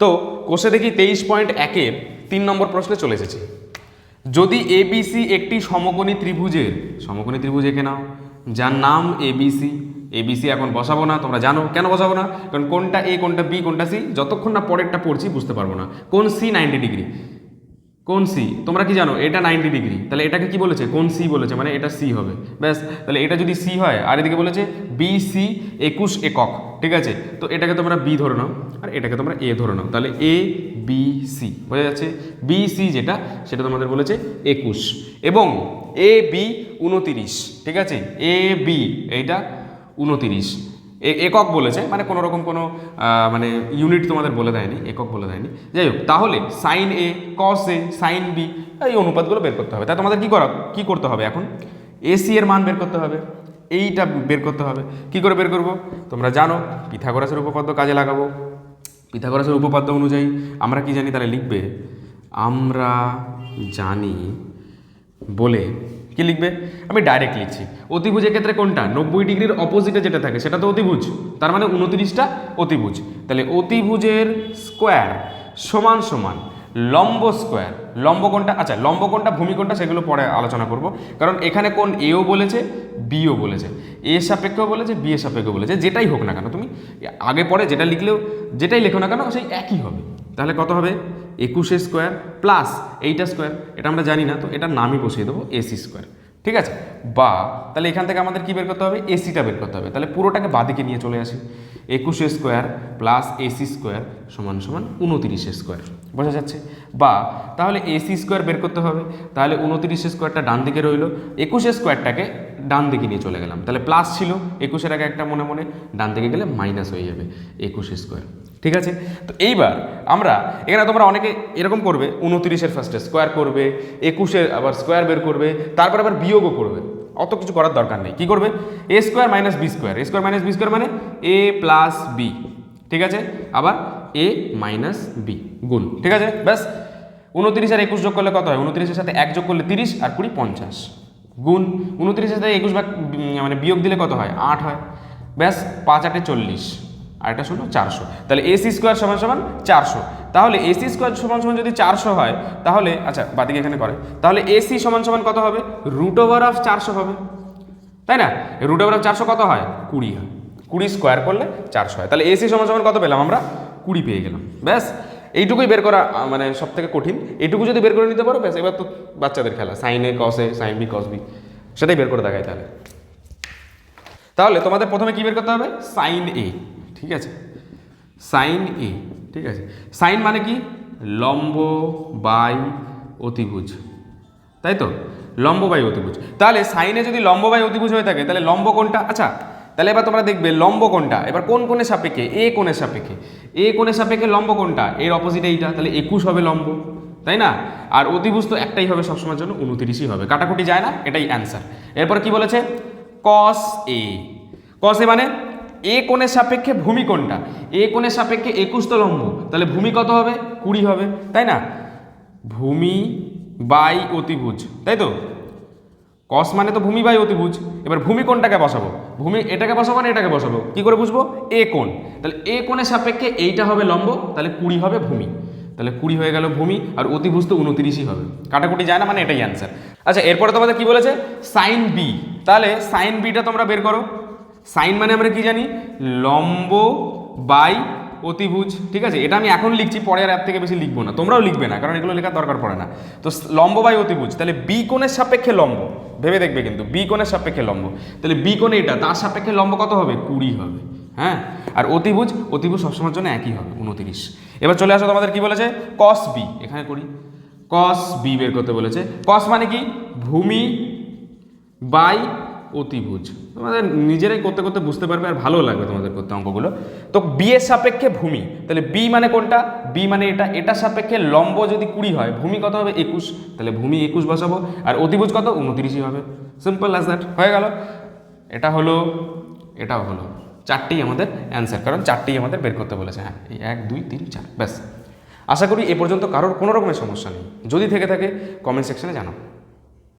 তো কোষে দেখি তেইশ পয়েন্ট একে তিন নম্বর প্রশ্নে চলে এসেছি। যদি এবিসি একটি সমকোণী ত্রিভুজের, সমকোণী ত্রিভুজ এঁকে নাও, যার নাম এবিসি এবিসি এখন বসাবো না, তোমরা জানো কেন বসাবো না? কারণ কোনটা এ কোনটা বি কোনটা সি যতক্ষণ না পরেরটা পড়ছি বুঝতে পারব না। কোন সি নাইনটি ডিগ্রি? কোন সি তোমরা কি জানো? এটা নাইনটি ডিগ্রি তাহলে এটাকে কি বলেছে? কোন সি বলেছে? মানে এটা সি হবে। ব্যাস, তাহলে এটা যদি সি হয়, আর এদিকে বলেছে বি সি একুশ একক, ঠিক আছে? তো এটাকে তোমরা বি ধরে নাও, আর এটাকে তোমরা এ ধরে নাও। তাহলে এ বি সি বোঝা যাচ্ছে? বি সি যেটা, সেটা তোমাদের বলেছে একুশ। এবং এ বি উনতিরিশ ঠিক আছে? এ বি এইটা উনতিরিশ একক বলেছে মানে কোনো রকম কোনো মানে ইউনিট তোমাদের বলে দেয়নি, একক বলে দেয়নি। যাই হোক, তাহলে sine A cos A sine B এই অনুপাতগুলো বের করতে হবে। তাই তোমাদের কী করা, কি করতে হবে এখন? এসি এর মান বের করতে হবে, এইটা বের করতে হবে। কি করে বের করব? তোমরা জানো, পিথাগোরাসের উপপাদ্য কাজে লাগাবো। পিথাগোরাসের উপপাদ্য অনুযায়ী আমরা কি জানি, তাহলে লিখবে, আমরা জানি বলে, কি লিখবে? আমি ডাইরেক্ট লিখছি। অতিভুজের ক্ষেত্রে কোনটা? নব্বই ডিগ্রির অপোজিটে যেটা থাকে, সেটা তো অতিভুজ। তার মানে উনত্রিশটা অতিভুজ। তাহলে অতিভুজের স্কোয়ার সমান সমান লম্ব স্কোয়ার লম্ব কোনটা? আচ্ছা লম্ব কোনটা, ভূমি কোনটা, সেগুলো পরে আলোচনা করব। কারণ এখানে কোন এও বলেছে বিও বলেছে। এ সাপেক্ষেও বলেছে বি এর সাপেক্ষেও বলেছে। যেটাই হোক না কেন, তুমি আগে পরে যেটা লিখলেও, যেটাই লেখো না কেন, সেই একই হবে। তাহলে কত হবে? একুশে স্কোয়ার প্লাস এইটা স্কোয়ার, এটা আমরা জানি না, তো এটার নামই বসিয়ে দেবো এসি স্কোয়ার। ঠিক আছে? বা তাহলে এখান থেকে আমাদের কি বের করতে হবে? এসিটা বের করতে হবে। তাহলে পুরোটাকে বাদিকে নিয়ে চলে আসি। একুশে স্কোয়ার প্লাস এসি স্কোয়ার সমান সমান উনতিরিশে স্কোয়ার। বোঝা যাচ্ছে? বা তাহলে এসি স্কোয়ার বের করতে হবে। তাহলে উনতিরিশে স্কোয়ারটা ডান দিকে রইল। একুশে স্কোয়ারটাকে ডান দিকে নিয়ে চলে গেলাম। তাহলে প্লাস ছিল, একুশের আগে একটা মনে মনে, ডান দিকে গেলে মাইনাস হয়ে যাবে একুশে স্কোয়ার। ঠিক আছে? তো এইবার আমরা, এখানে তোমরা অনেকে এরকম করবে, উনতিরিশের ফার্স্টে স্কোয়ার করবে, একুশের আবার স্কোয়ার বের করবে, তারপর আবার বিয়োগও করবে। অত কিছু করার দরকার নেই। কী করবে? A square minus B square A square minus B square মানে এ প্লাস বি ঠিক আছে? আবার এ মাইনাস বি গুণ। ঠিক আছে? ব্যাস। উনতিরিশ আর একুশ যোগ করলে কত হয়? উনতিরিশের সাথে এক যোগ করলে তিরিশ, আর কুড়ি পঞ্চাশ। গুণ। উনত্রিশের সাথে একুশ ভাগ মানে বিয়োগ দিলে কত হয়? আট হয়। ব্যাস, পাঁচ আটে চল্লিশ। আর এটা শোনো চারশো। তাহলে এসি স্কোয়ার সমান সমান চারশো। তাহলে এসি স্কোয়ার সমান সমান যদি চারশো হয়, তাহলে আচ্ছা বাদিকে এখানে করে। তাহলে এসি সমান সমান কত হবে? রুট ওভার অফ চারশো হবে। তাই না? রুট ওভার অফ চারশো কত হয়? কুড়ি হয়। কুড়ি স্কোয়ার করলে চারশো হয়। তাহলে এসি সমান সমান কত পেলাম আমরা? কুড়ি পেয়ে গেলাম। ব্যাস, এইটুকুই বের করা মানে সব থেকে কঠিন। এইটুকু যদি বের করে নিতে পারো, ব্যাস, এবার তো বাচ্চাদের খেলা। সাইনে কসে সাইন বি কস বি সেটাই বের করে দেখায় তাহলে। তাহলে তোমাদের প্রথমে কি বের করতে হবে? সাইন এ ঠিক আছে? সাইন এ ঠিক আছে? সাইন মানে কি? লম্ব বাই অতিভুজ। তাই তো? লম্ব বাই অতিভুজ। তাহলে সাইনে যদি লম্ব বাই অতিভুজ হয়ে থাকে, তাহলে লম্ব কোনটা? আচ্ছা তাহলে এবার তোমরা দেখবে লম্ব কোনটা? এবার কোন কোণের সাপেক্ষে? এ কোণের সাপেক্ষে। এ কোণের সাপেক্ষে লম্ব কোনটা? এর অপোজিট এইটা, তাহলে একুশ হবে লম্ব। তাই না? আর অতিভুজ তো একটাই হবে সবসময়ের জন্য, উনতিরিশই হবে। কাটাকুটি যায় না? এটাই অ্যান্সার এরপর কি বলেছে? কস এ কস এ মানে? এ কোণের সাপেক্ষে ভূমি কোনটা এ কোণের সাপেক্ষে একুশ তো লম্ব তাহলে ভূমি কত হবে? কুড়ি হবে, তাই না? ভূমি বাই অতিভুজ, তাই তো? কস মানে তো ভূমি বাই অতিভুজ। এবার ভূমি কোনটাকে বসাবো। ভূমি এটাকে বসাবো না এটাকে বসাবো? কি করে বুঝব? এ কোণ। তাহলে এ কোণের সাপেক্ষে এইটা হবে লম্ব, তাহলে কুড়ি হবে ভূমি। তাহলে কুড়ি হয়ে গেল ভূমি, আর অতিভুজ তো উনতিরিশই হবে। কাটাকুটি যায় না মানে এটাই অ্যান্সার আচ্ছা এরপরে তোমাদের কি বলেছে? সাইন বি তাহলে সাইন বিটা তোমরা বের করো। সাইন মানে আমরা কি জানি? লম্ব বাই অতিভুজ, ঠিক আছে? এটা আমি এখন লিখছি পরে আর এর থেকে বেশি লিখব না। তোমরাও লিখবে না, কারণ এগুলো লেখার দরকার পড়ে না। তো লম্ব বাই অতিভুজ, তাহলে বি কোণের সাপেক্ষে লম্ব। ভেবে দেখবে কিন্তু বি কোণের সাপেক্ষে লম্ব। তাহলে বি কোণে এটা, তার সাপেক্ষে লম্ব কত হবে? কুড়ি হবে হ্যাঁ? আর অতিভুজ অতিভুজ সবসময়ের জন্য একই হবে, উনতিরিশ। এবার চলে আসো তোমাদের কি বলেছে? কস বি এখানে করি। কস বি বের করতে বলেছে। কস মানে কি? ভূমি বাই অতিভুজ। তোমাদের নিজেরাই করতে করতে বুঝতে পারবে আর ভালো লাগবে তোমাদের করতে অঙ্কগুলো। তো বি এর সাপেক্ষে ভূমি, তাহলে বি মানে কোনটা? বি মানে এটা এটা সাপেক্ষে লম্ব যদি কুড়ি হয়, ভূমি কত হবে? একুশ। তাহলে ভূমি একুশ বসাবো, আর অতিভুজ কত? উনতিরিশই হবে। সিম্পল অ্যাজ দ্যাট হয়ে গেল। এটা হলো, এটাও হলো। চারটেই আমাদের অ্যান্সার কারণ চারটেই আমাদের বের করতে বলেছে। হ্যাঁ এই এক, দুই, তিন, চার, ব্যাস। আশা করি এ পর্যন্ত কারোর কোনো রকমের সমস্যা নেই। যদি থেকে থাকে কমেন্ট সেকশনে জানাও।